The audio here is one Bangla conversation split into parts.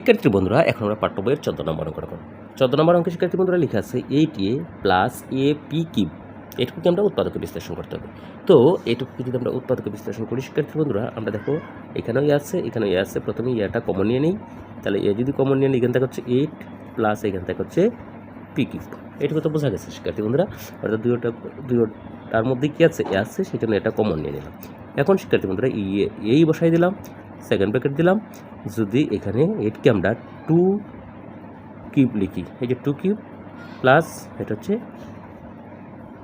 শিক্ষার্থী বন্ধুরা, এখন আমরা পাঠ্য বইয়ের চোদ্দ নম্বর অঙ্ক করব। চোদ্দ নম্বর অঙ্কে শিক্ষার্থী বন্ধুরা লেখা আছে eight A plus A P cube এটুকুকে আমরা উৎপাদকে বিশ্লেষণ করতে হবে। তো, এটুকুকে যদি আমরা উৎপাদকে বিশ্লেষণ করি, শিক্ষার্থী বন্ধুরা, আমরা দেখো, এখানেও ইয়ে আছে, এখানেও ইয়ে আছে। প্রথমে ইয়েটা কমন নিয়ে নিই। তাহলে এ যদি কমন নিয়ে নিই, এখান থেকে হচ্ছে এইট প্লাস এখান থেকে হচ্ছে পি কিউব এটুকু তো বোঝা গেছে, শিক্ষার্থী বন্ধুরা। অর্থাৎ দুইটা দুই তার মধ্যে কী আছে? এ আছে জন্য এটা কমন নিয়ে নিলাম। এখন শিক্ষার্থী বন্ধুরা এই বসাই দিলাম। সেকেন্ড ব্র্যাকেট দিলাম। যদি এখানে এইটকে আমরা টু কিউব লিখি, এই যে টু কিউব প্লাস এটা হচ্ছে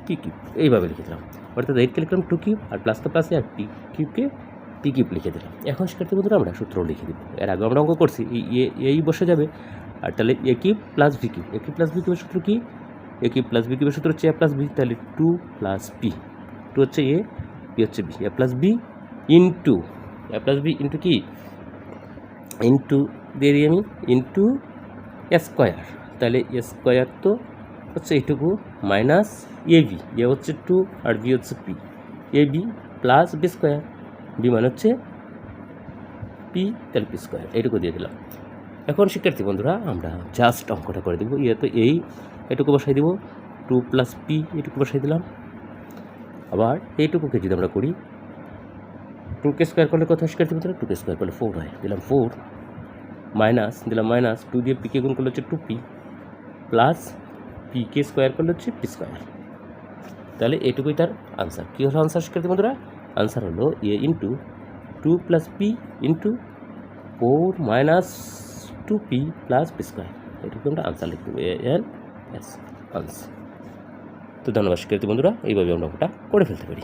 পি কিউব এইভাবে লিখে দিলাম। অর্থাৎ এইটকে লিখলাম টু কিউব আর প্লাস তো প্লাসে আর টি কিউবকে টি কিউব লিখে দিলাম। এখন শিক্ষার্থী বন্ধুরা, আমরা সূত্র লিখে দিব। এর আগে আমরা অঙ্ক করছি, এই বসে যাবে। আর তাহলে A cube plus V cube A cube plus V কিউবের সূত্র কি? এ কিউব প্লাস ভি কিউবের সূত্র হচ্ছে এ প্লাস বি তাহলে টু প্লাস পি টু হচ্ছে এ পি হচ্ছে B A plus B into A plus B into কি? ইন্টু দিয়ে দিই আমি ইন্টু স্কোয়ার তাহলে স্কোয়ার তো হচ্ছে এইটুকু মাইনাস এ বি এ হচ্ছে টু আর বি হচ্ছে P A B plus B square B মানে হচ্ছে পি তাহলে পি স্কোয়ার এইটুকু দিয়ে দিলাম। এখন শিক্ষার্থী বন্ধুরা, আমরা জাস্ট অঙ্কটা করে দেবো ইয়ে তো এই এটুকু বসাই দেবো টু প্লাস পি এটুকু বসাই দিলাম। আবার এইটুকুকে যদি আমরা করি টু কে স্কোয়ার করলে কত হয় শিক্ষার্থী বন্ধুরা টু কে স্কোয়ার করলে ফোর হয়। দিলাম ফোর মাইনাস দিলাম মাইনাস টু দিয়ে পিকে গুণ করলে হচ্ছে টু পি প্লাস পি কে স্কোয়ার করলে হচ্ছে পি স্কোয়ার তাহলে এটুকুই তার আনসার কী হলো আনসার শিক্ষার্থী বন্ধুরা? আনসার হলো A into two plus P into four minus two P plus P square এটুকু আমরা আনসার লিখতে দেবো এ এন এস আনসার তো ধন্যবাদ শিক্ষার্থী বন্ধুরা। এইভাবে আমরা ওটা করে ফেলতে পারি।